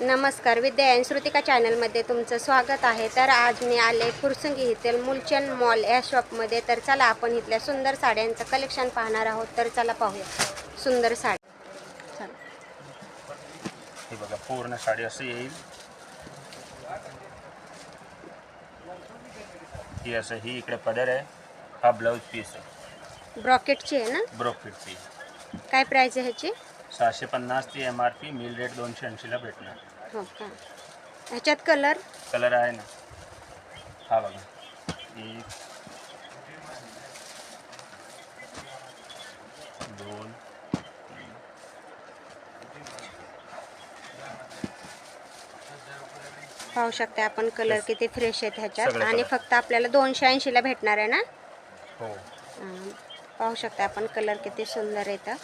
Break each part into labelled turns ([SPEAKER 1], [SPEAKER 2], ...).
[SPEAKER 1] नमस्कार विद्या श्रुतिका चॅनलमध्ये तुमचं स्वागत आहे. तर आज मी आले फुरसंगी येथील मुलचंद मॉल या शॉपमध्ये. तर चला आपण इथल्या सुंदर साड्यांचं कलेक्शन पाहणार आहोत. तर चला पाहूया. सुंदर साडी.
[SPEAKER 2] हे बघा पूर्ण साडी असं येईल. ही असं ही इकडे पदर आहे. हा ब्लाऊज पीस आहे.
[SPEAKER 1] ब्रॉकेटची आहे ना?
[SPEAKER 2] ब्रोकेटची
[SPEAKER 1] काय प्राईस आहे ह्याची?
[SPEAKER 2] सहाशे पन्नास ती M R P mill rate दोनशे ऐंशीला भेटणार.
[SPEAKER 1] हो का? ह्याच्यात कलर
[SPEAKER 2] कलर आहे ना. हा बघा. एक दोन तीन.
[SPEAKER 1] पाहू शकता आपण कलर. किती फ्रेश आहेत ह्याच्यात.
[SPEAKER 2] सगळे
[SPEAKER 1] आणि
[SPEAKER 2] color.
[SPEAKER 1] फक्त आपल्याला दोनशे ऐंशीला भेटणार आहे ना?
[SPEAKER 2] हो.
[SPEAKER 1] पाहू शकता आपण कलर किती सुंदर येतं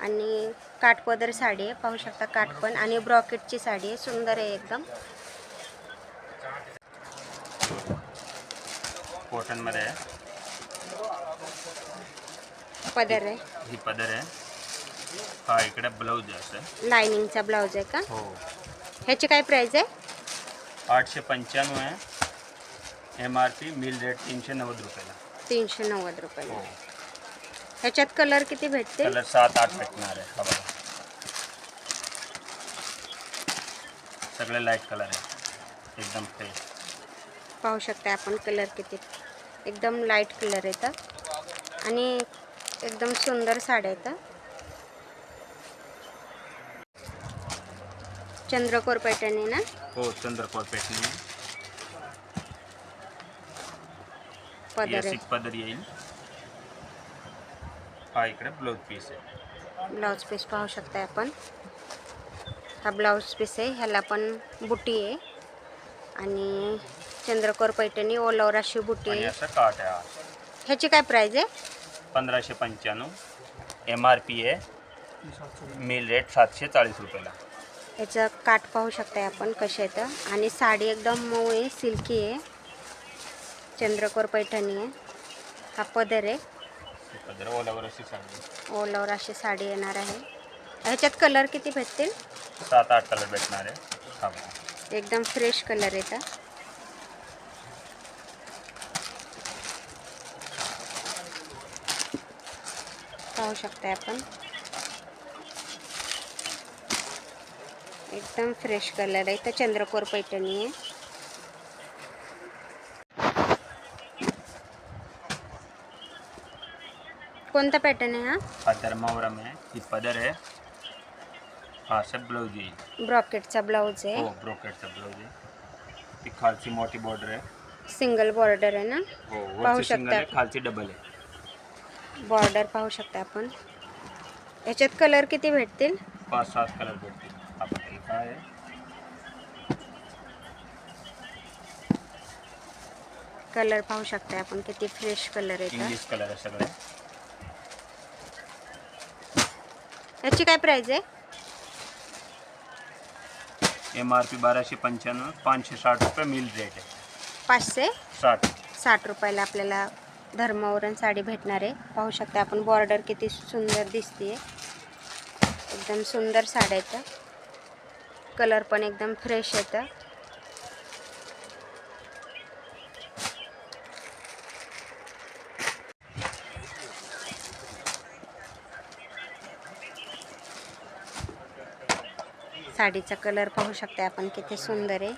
[SPEAKER 1] आणि काठपदर साडी आहे. पाहू शकता काठपण आणि ब्रॉकेटची साडी आहे. सुंदर आहे एकदम.
[SPEAKER 2] कॉटनमध्ये आहे.
[SPEAKER 1] पदर आहे.
[SPEAKER 2] ही पदर आहे. हा इकडे ब्लाऊज आहे
[SPEAKER 1] लायनिंगचा ब्लाऊज आहे का?
[SPEAKER 2] हो.
[SPEAKER 1] ह्याची काय प्राईस आहे?
[SPEAKER 2] आठशे पंच्याण्णव आहे. M R P mill rate तीनशे नव्वद रुपयाला.
[SPEAKER 1] तीनशे नव्वद रुपये
[SPEAKER 2] हो.
[SPEAKER 1] ह्याच्यात कलर किती भेटते
[SPEAKER 2] कलर सात आठ भेटणार आहे. हा बघा. सगळे लाइट कलर आहे एकदम फ्रेश
[SPEAKER 1] पाहू शकता आपण कलर किती. एकदम लाइट कलर येतं आणि एकदम सुंदर साड्या येतं चंद्रकोर पैठणी ना?
[SPEAKER 2] हो चंद्रकोर पेटणी
[SPEAKER 1] पदर
[SPEAKER 2] पदर येईल. हा इकडे ब्लाऊज पीस आहे.
[SPEAKER 1] ब्लाऊज पीस पाहू शकता आपण. हा ब्लाऊज पीस आहे. ह्याला पण बुटी आहे. आणि चंद्रकोर पैठणी अशी बुटी आहे.
[SPEAKER 2] असं काट आहे.
[SPEAKER 1] ह्याची काय प्राईज आहे?
[SPEAKER 2] पंधराशे पंच्याण्णव. एम आर पी आहे. मिल रेट सातशे चाळीस रुपयाला.
[SPEAKER 1] याचं काठ पाहू शकताय आपण कसे येतं आणि साडी एकदम मऊ आहे सिल्की आहे. चंद्रकोर पैठणी आहे. हा पदर आहे.
[SPEAKER 2] पदर ओलावर अशी साडी.
[SPEAKER 1] अशी येणार आहे. ह्याच्यात कलर किती भेटतील?
[SPEAKER 2] सात आठ कलर भेटणार आहे. हा बघा.
[SPEAKER 1] एकदम फ्रेश कलर येतात पाहू शकताय आपण. एकदम फ्रेश कलर आहे. तर चंद्रकोर पैठणी आहे. कोणता पॅटर्न आहे हा?
[SPEAKER 2] हा धर्मावरम आहे. ही पदर आहे. हा असं ब्लाऊज येईल
[SPEAKER 1] ब्रॉकेटचा ब्लाऊज
[SPEAKER 2] हो
[SPEAKER 1] आहे
[SPEAKER 2] ब्रोकेटचा ब्लाऊज आहे. ती खालची मोठी बॉर्डर आहे.
[SPEAKER 1] सिंगल बॉर्डर आहे ना?
[SPEAKER 2] हो
[SPEAKER 1] पाहू
[SPEAKER 2] वरची सिंगल
[SPEAKER 1] शकता.
[SPEAKER 2] आहे खालची डबल आहे.
[SPEAKER 1] बॉर्डर पाहू शकता आपण. याच्यात कलर किती भेटतील?
[SPEAKER 2] पाच सात कलर भेटतील. आपण हे काय आहे
[SPEAKER 1] कलर पाहू शकता आपण. किती फ्रेश कलर येतात
[SPEAKER 2] इंग्लिश कलर आहे सगळे.
[SPEAKER 1] याची काय प्राइस आहे?
[SPEAKER 2] एम आर पी बाराशे पंच्याण्णव पाचशे साठ रुपये मिल रेट आहे.
[SPEAKER 1] पाचशे
[SPEAKER 2] साठ.
[SPEAKER 1] साठ रुपयाला आपल्याला धर्मावरण साडी भेटणार आहे. पाहू शकता आपण बॉर्डर किती सुंदर दिसते एकदम सुंदर साड्या येतं कलर पण एकदम फ्रेश येतं साडीचा कलर पाहू शकता आपण किती सुंदर आहे.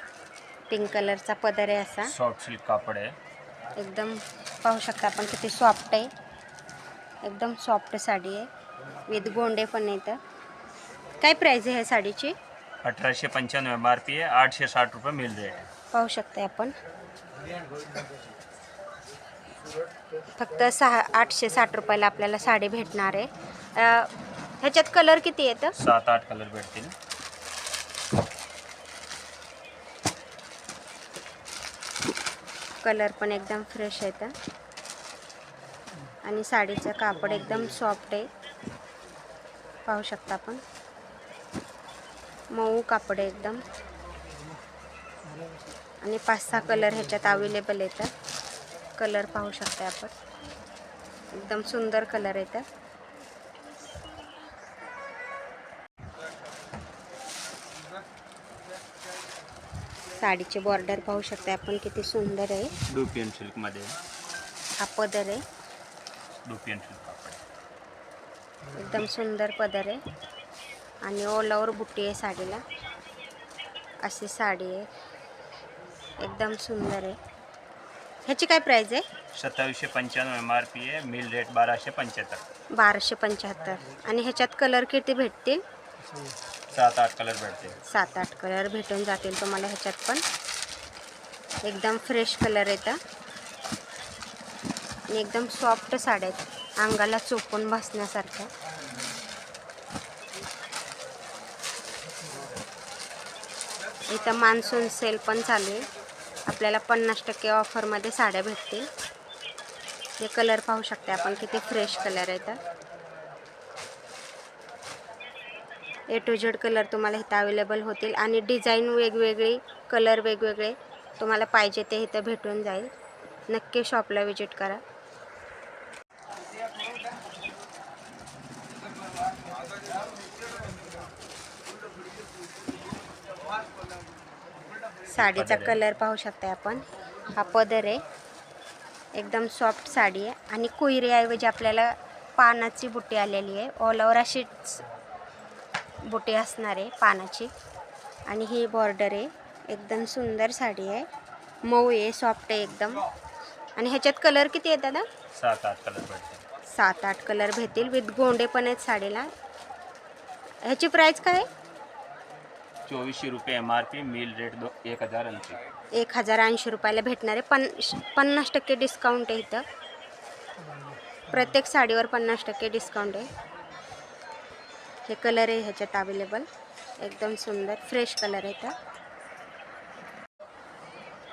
[SPEAKER 1] पिंक कलरचा पदर आहे असा.
[SPEAKER 2] सॉफ्ट सिल्क कापड आहे.
[SPEAKER 1] एकदम पाहू शकता आपण किती सॉफ्ट आहे. एकदम सॉफ्ट साडी आहे. विथ गोंडे पण येतं काय प्राईज आहे ह्या साडीची?
[SPEAKER 2] अठराशे पंच्याण्णव एम आर पी आहे. आठशे साठ रुपये मिल
[SPEAKER 1] पाहू शकता आपण. फक्त सहा आठशे साठ रुपयाला आपल्याला साडी भेटणार आहे. अं, ह्याच्यात कलर किती येतं
[SPEAKER 2] सात आठ कलर भेटतील.
[SPEAKER 1] कलर पण एकदम फ्रेश आहेत आणि साडीचं कापड एकदम सॉफ्ट आहे. पाहू शकता आपण. मऊ कापड आहे एकदम. आणि पाच सहा कलर ह्याच्यात अवेलेबल येतात कलर पाहू शकता आपण. एकदम सुंदर कलर येतात साडीचे बॉर्डर पाहू शकता आपण किती सुंदर आहे.
[SPEAKER 2] डुपियन सिल्कमध्ये
[SPEAKER 1] हा पदर आहे.
[SPEAKER 2] डुपियन सिल्क
[SPEAKER 1] एकदम सुंदर पदर आहे. आणि ऑल ओव्हर बुट्टी आहे साडीला. अशी साडी आहे. एकदम सुंदर आहे. ह्याची काय प्राईज आहे?
[SPEAKER 2] सत्तावीसशे पंच्याण्णव एम आर पी आहे. मिल रेट बाराशे पंच्याहत्तर.
[SPEAKER 1] बाराशे पंच्याहत्तर. आणि ह्याच्यात कलर किती भेटतील?
[SPEAKER 2] सात आठ कलर भेटते
[SPEAKER 1] सात आठ कलर भेटून जातील तुम्हाला ह्याच्यात पण. एकदम फ्रेश कलर येतं आणि एकदम सॉफ्ट साड्या आहेत. अंगाला चोपून बसण्यासारख्या. इथं मान्सून सेल पण चालू आहे. आपल्याला पन्नास टक्के ऑफरमध्ये साड्या भेटतील. हे कलर पाहू शकते आपण किती फ्रेश कलर येतात ए टू झेड कलर तुम्हाला इथं अवेलेबल होतील. आणि डिझाईन वेगवेगळी कलर वेगवेगळे तुम्हाला पाहिजे ते इथं भेटून जाईल. नक्की शॉपला विजिट करा. साडीचा. कलर पाहू शकता आपण. हा पदर आहे. एकदम सॉफ्ट साडी आहे. आणि कुयरीऐवजी आपल्याला पानाची बुट्टी आलेली आहे. ऑल ओव्हर अशीच बुटी असणार आहे पानाची. आणि ही बॉर्डर आहे. एकदम सुंदर साडी आहे. मऊ आहे सॉफ्ट आहे एकदम. आणि ह्याच्यात कलर किती आहेत दादा
[SPEAKER 2] सात आठ कलर भेटते
[SPEAKER 1] सात आठ कलर भेटतील. विथ गोंडे पण आहेत साडीला. ह्याची प्राईस काय? आहे
[SPEAKER 2] चोवीसशे रुपये M R P mill rate दो एक हजार ऐंशी
[SPEAKER 1] एक हजार ऐंशी रुपयाला भेटणार आहे. पन पन्नास टक्के डिस्काउंट आहे इथं. प्रत्येक साडीवर पन्नास टक्के डिस्काउंट आहे. हे कलर आहे ह्याच्यात अवेलेबल एकदम सुंदर फ्रेश कलर आहे इथं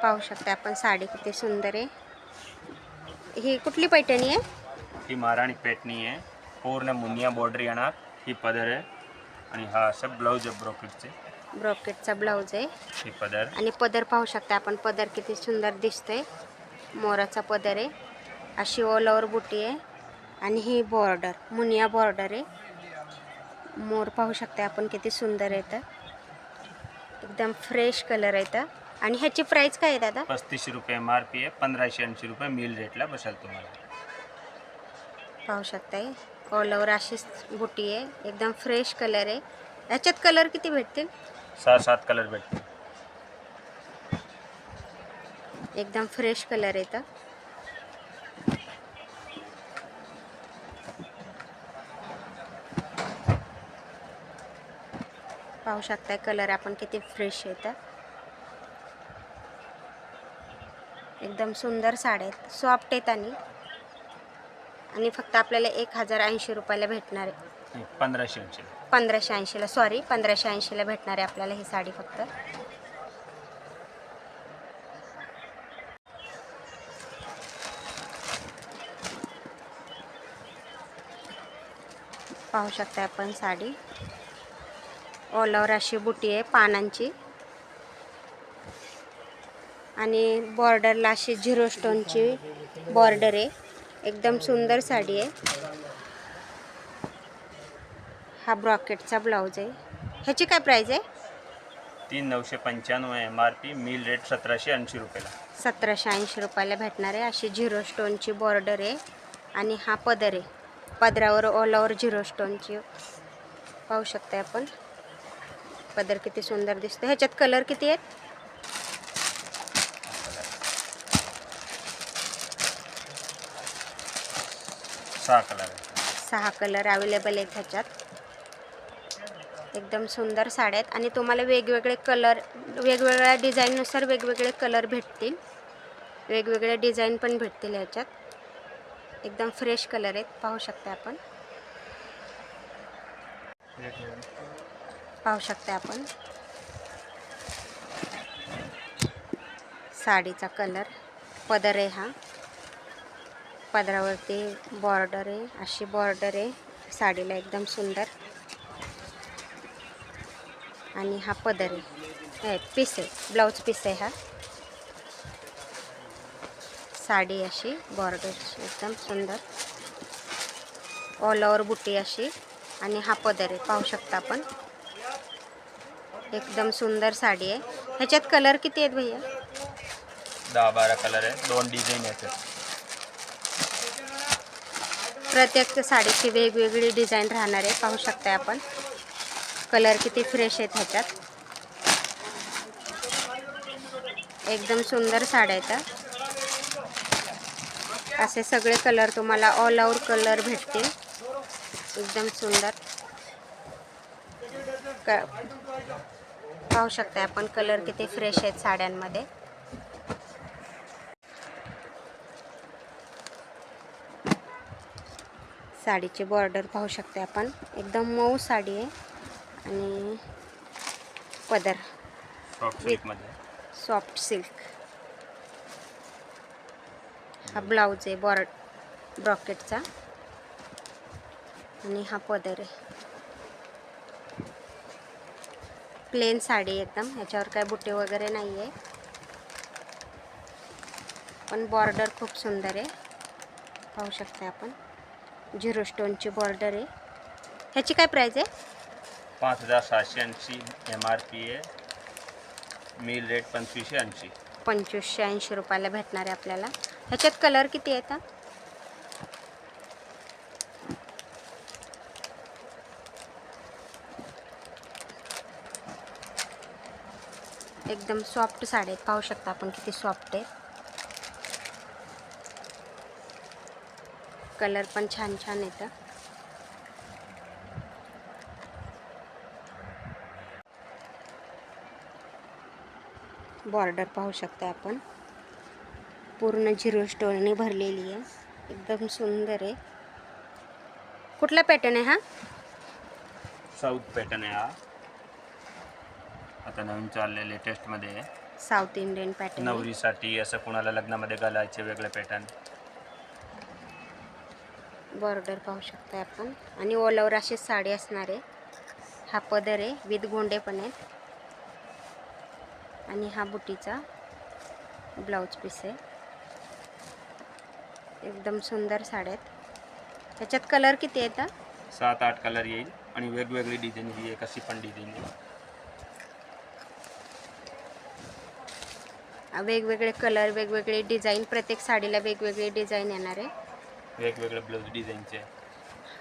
[SPEAKER 1] पाहू शकता आपण साडी किती सुंदर आहे. ही कुठली पैठणी आहे?
[SPEAKER 2] ही महाराणी पेटणी आहे. पूर्ण मुनिया बॉर्डर येणार. ही पदर आहे. आणि हा असं ब्लाऊज आहे ब्रोकेटचे
[SPEAKER 1] ब्रॉकेटचा ब्लाऊज आहे.
[SPEAKER 2] ही पदर.
[SPEAKER 1] आणि पदर पाहू शकता आपण. पदर किती सुंदर दिसतोय. मोराचा पदर आहे. अशी ऑल बुटी आहे. आणि ही बॉर्डर मुनिया बॉर्डर आहे. मोर पाहू शकता आपण किती सुंदर येतं एकदम फ्रेश कलर येतं आणि ह्याची प्राईस काय आहे दादा?
[SPEAKER 2] पस्तीसशे रुपये एम आर पी आहे पंधराशे ऐंशी रुपये मिल रेटला बसेल तुम्हाला.
[SPEAKER 1] पाहू शकताय. ऑल ओव्हर अशीच बुटी आहे. एकदम फ्रेश कलर आहे. ह्याच्यात कलर किती भेटतील?
[SPEAKER 2] सहा सात कलर भेटते
[SPEAKER 1] एकदम फ्रेश कलर येतं पाहू शकताय कलर आपण किती फ्रेश येतं एकदम सुंदर साड्या आहेत. सॉफ्ट आहेत आणि. आणि फक्त आपल्याला एक हजार ऐंशी रुपयाला भेटणार आहे.
[SPEAKER 2] पंधराशे ऐंशी.
[SPEAKER 1] पंधराशे ऐंशीला सॉरी पंधराशे ऐंशीला भेटणार आहे आपल्याला ही साडी फक्त. पाहू शकता आपण साडी. ऑल ओव्हर अशी बुटी आहे पानांची. आणि बॉर्डरला अशी झिरो स्टोनची बॉर्डर आहे. एकदम सुंदर साडी आहे. हा ब्रॉकेटचा ब्लाऊज आहे. ह्याची काय प्राईज आहे?
[SPEAKER 2] तीन नऊशे पंच्याण्णव M R P mill rate सतराशे ऐंशी रुपयाला.
[SPEAKER 1] सतराशे ऐंशी रुपयाला भेटणार आहे. अशी झिरो स्टोनची बॉर्डर आहे. आणि हा पदर आहे. पदरावर ऑल ओव्हर झिरो स्टोनची. पाहू शकता आपण. पदर किती सुंदर दिसतो ह्याच्यात कलर किती आहेत?
[SPEAKER 2] सहा कलर
[SPEAKER 1] सहा कलर अवेलेबल आहेत ह्याच्यात. एकदम सुंदर साड्या आहेत. आणि तुम्हाला वेगवेगळे कलर वेगवेगळ्या डिझाईननुसार वेगवेगळे कलर भेटतील. वेगवेगळे डिझाईन पण भेटतील ह्याच्यात. एकदम फ्रेश कलर आहेत. पाहू शकता आपण. पाहू शकता आपण. साडीचा कलर पदर आहे हा. पदरावरती बॉर्डर आहे अशी बॉर्डर आहे. साडीला एकदम सुंदर. आणि हा पदर आहे. पीस आहे ब्लाऊज पीस आहे हा. साडी अशी बॉर्डर एकदम सुंदर. ऑल ओव्हर बुटी अशी. आणि हा पदर आहे पाहू शकता आपण. एकदम सुंदर साडी आहे. ह्याच्यात कलर किती आहेत भैया?
[SPEAKER 2] दहा बारा कलर आहे. दोन डिझाईन आहेत.
[SPEAKER 1] प्रत्येक साडीची वेगवेगळी डिझाईन राहणार आहे. पाहू शकताय आपण. कलर किती फ्रेश आहेत ह्याच्यात. एकदम सुंदर साड्या आहेत असे सगळे कलर तुम्हाला ऑल ओव्हर कलर भेटतील. एकदम सुंदर. क पाहू शकताय आपण कलर किती फ्रेश आहेत साड्यांमध्ये. साडीची बॉर्डर पाहू शकते आपण. एकदम मऊ साडी आहे. आणि पदर.
[SPEAKER 2] सॉफ्ट
[SPEAKER 1] सिल्क हा ब्लाऊज आहे बॉर्ड ब्रॉकेटचा आणि हा पदर आहे. प्लेन साडी एकदम ह्याच्यावर काय बुट्टे वगैरे नाही आहे पण बॉर्डर खूप सुंदर आहे. पाहू शकता आपण. झिरो स्टोनची बॉर्डर आहे. ह्याची काय प्राईज आहे?
[SPEAKER 2] पाच हजार सहाशे ऐंशी एम आर पी आहे. मिल रेट पंचवीसशे ऐंशी.
[SPEAKER 1] पंचवीसशे ऐंशी रुपयाला भेटणार आहे आपल्याला. ह्याच्यात कलर किती येतात एकदम सॉफ्ट साडी पाहू शकता आपण किती सॉफ्ट आहे कलर पण छान छान बॉर्डर पाहू शकता आपण. पूर्ण ज़ीरो झिरो स्टोनने भरलेली आहे. एकदम सुंदर आहे. कुठला पॅटर्न आहे हा?
[SPEAKER 2] साऊथ पॅटर्न आहे हा. आता नवीन चालले लेटेस्टमध्ये आहे
[SPEAKER 1] साऊथ इंडियन पॅटर्न
[SPEAKER 2] नवरीसाठी असं कुणाला लग्नामध्ये घालायचे वेगळे पॅटर्न
[SPEAKER 1] बॉर्डर पाहू शकता आपण. आणि ऑल ओव्हर अशी साडी असणार आहे. हा पदर आहे विथ गोंडे पण आहेत. आणि हा बुटीचा ब्लाऊज पीस आहे. एकदम सुंदर साड्या आहेत. त्याच्यात कलर किती येतात
[SPEAKER 2] सात आठ कलर येईल. आणि वेगवेगळी डिझाईन ही आहे कशी पण डिझाईन
[SPEAKER 1] वेगवेगळे कलर वेगवेगळे डिझाईन. प्रत्येक साडीला वेगवेगळी डिझाईन येणार आहे.
[SPEAKER 2] वेगवेगळे ब्लाऊज डिझाईनचे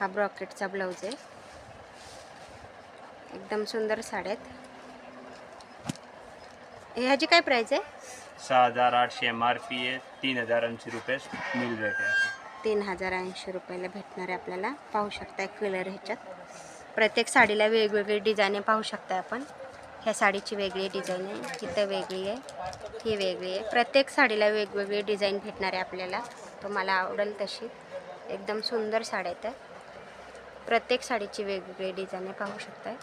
[SPEAKER 1] हा ब्रॉकेटचा ब्लाऊज आहे. एकदम सुंदर साड्या आहेत. ह्याची काय प्राईस आहे?
[SPEAKER 2] सहा हजार आठशे एम आर पी आहे. तीन हजार ऐंशी रुपये मिल रेट आहे.
[SPEAKER 1] तीन हजार ऐंशी रुपयाला भेटणार आहे आपल्याला. पाहू शकताय कलर ह्याच्यात. प्रत्येक साडीला वेगवेगळी डिझाईने पाहू शकताय आपण. ह्या साडीची वेगळी डिझाईन आहे. तिथं वेगळी आहे. ही वेगळी आहे. प्रत्येक साडीला वेगवेगळी डिझाईन भेटणार आहे आपल्याला. तुम्हाला आवडेल तशी. एकदम सुंदर साड्या आहेत प्रत्येक साडीची वेगवेगळी डिझाईन आहे पाहू शकताय.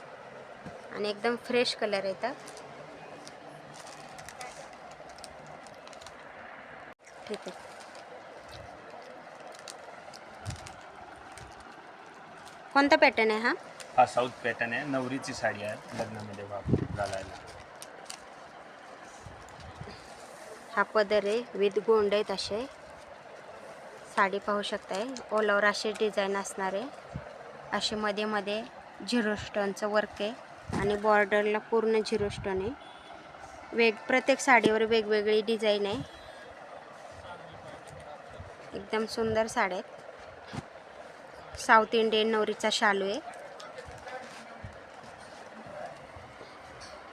[SPEAKER 1] आणि एकदम फ्रेश कलर येतात ठीक आहे. कोणता पॅटर्न आहे हा?
[SPEAKER 2] हा साऊथ पॅटर्न आहे. नवरीची साडी आहे. लग्नामध्ये वाप- घालायला.
[SPEAKER 1] हा पदर आहे. विथ गोंड आहेत असे. साडी पाहू शकताय. ऑल ओव्हर असे डिझाईन असणार आहे. असे मध्ये मध्ये झिरो स्टोनचं वर्क आहे. आणि बॉर्डरला पूर्ण झिरो स्टोन आहे. वेग प्रत्येक साडीवर वेगवेगळी डिझाईन आहे. एकदम सुंदर साड्या आहेत. साऊथ इंडियन नवरीचा शालू आहे.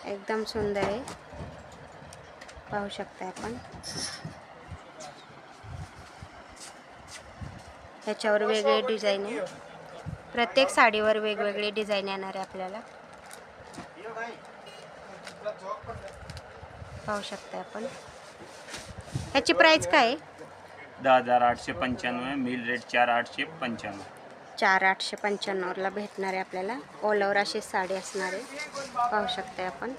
[SPEAKER 1] एकदम सुंदर आहे. पाहू शकता आपण. ह्याच्यावर वेगळे डिझाईन आहे. प्रत्येक साडीवर वेगवेगळे डिझाईन येणार आहे आपल्याला. पाहू शकता आपण. ह्याची प्राईस काय आहे?
[SPEAKER 2] दहा हजार आठशे पंच्याण्णव मिल रेट चार आठशे पंच्याण्णव.
[SPEAKER 1] चार आठशे पंच्याण्णवला भेटणार आहे आपल्याला. ऑल ओव्हर अशी साडी असणार आहे. पाहू शकते आपण.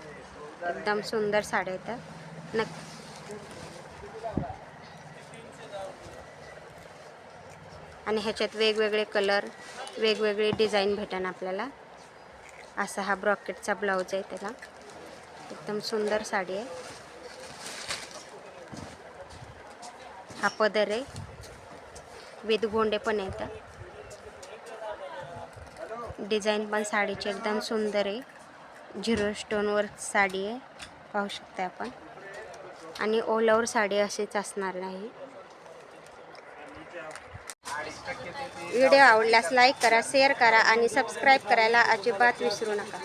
[SPEAKER 1] एकदम सुंदर साड्या येतात नक् आणि ह्याच्यात वेगवेगळे कलर वेगवेगळे डिझाईन भेटेन आपल्याला. असा हा ब्रॉकेटचा ब्लाऊज आहे त्याला. एकदम सुंदर साडी आहे. हा पदर आहे. विथ गोंडे पण येतं डिझाईन पण साडीची एकदम सुंदर आहे. झिरो स्टोनवर साडी आहे. पाहू शकता आपण. आणि ओलावर साडी अशीच असणार नाही. व्हिडिओ आवडल्यास लाईक करा शेअर करा आणि सबस्क्राईब करायला अजिबात विसरू नका.